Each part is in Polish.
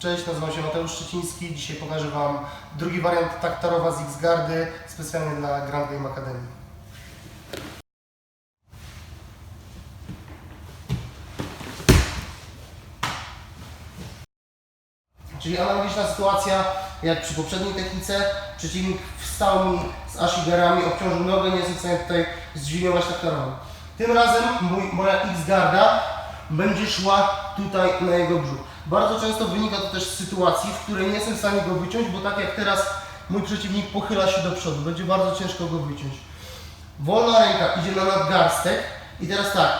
Cześć, nazywam się Mateusz Szczeciński. Dzisiaj pokażę Wam drugi wariant taktarowa z X-Gardy, specjalnie dla Grand Game Academy. Czyli analogiczna sytuacja jak przy poprzedniej technice. Przeciwnik wstał mi z ashigarami, obciążył nogę, nie jestem w stanie tutaj zdźwignąć taktarową. Tym razem mój, moja X-Garda będzie szła tutaj na jego brzuch. Bardzo często wynika to też z sytuacji, w której nie jestem w stanie go wyciąć, bo tak jak teraz mój przeciwnik pochyla się do przodu, będzie bardzo ciężko go wyciąć. Wolna ręka idzie na nadgarstek i teraz tak,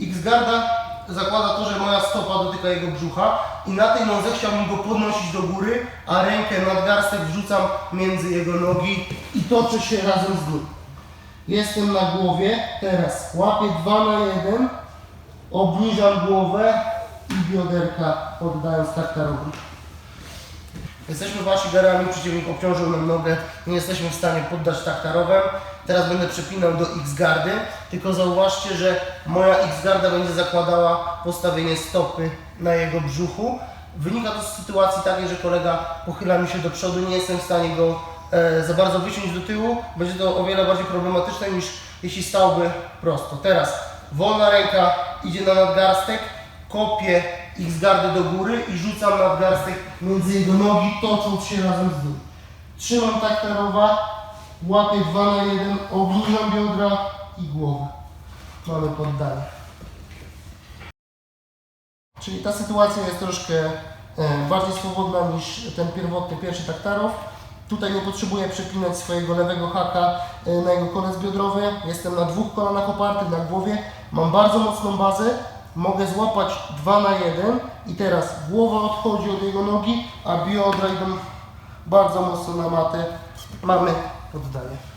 X-Garda zakłada to, że moja stopa dotyka jego brzucha i na tej nodze chciałbym go podnosić do góry, a rękę nadgarstek wrzucam między jego nogi i toczę się razem z nim. Jestem na głowie, teraz łapię 2 na 1, obniżam głowę i bioderka poddając taktarowi. Jesteśmy wasi garami, przeciwnik obciążył nam nogę, nie jesteśmy w stanie poddać taktarowem. Teraz będę przepinał do X-gardy, tylko zauważcie, że moja X-garda będzie zakładała postawienie stopy na jego brzuchu. Wynika to z sytuacji takiej, że kolega pochyla mi się do przodu, nie jestem w stanie go e, za bardzo wyciąć do tyłu. Będzie to o wiele bardziej problematyczne niż jeśli stałby prosto. Teraz wolna ręka idzie na nadgarstek, kopię X-gardy do góry i rzucam nadgarstek między jego nogi, tocząc się razem z nim. Trzymam taktarowa, łapię 2 na 1, obniżam biodra i głowę. Mamy poddanie. Czyli ta sytuacja jest troszkę e, bardziej swobodna niż ten pierwotny pierwszy taktarow. Tutaj nie potrzebuję przepinać swojego lewego haka e, na jego kolec biodrowy. Jestem na dwóch kolanach opartych na głowie. Mam bardzo mocną bazę. Mogę złapać 2 na 1 i teraz głowa odchodzi od jego nogi, a biodra idą bardzo mocno na matę. Mamy poddanie.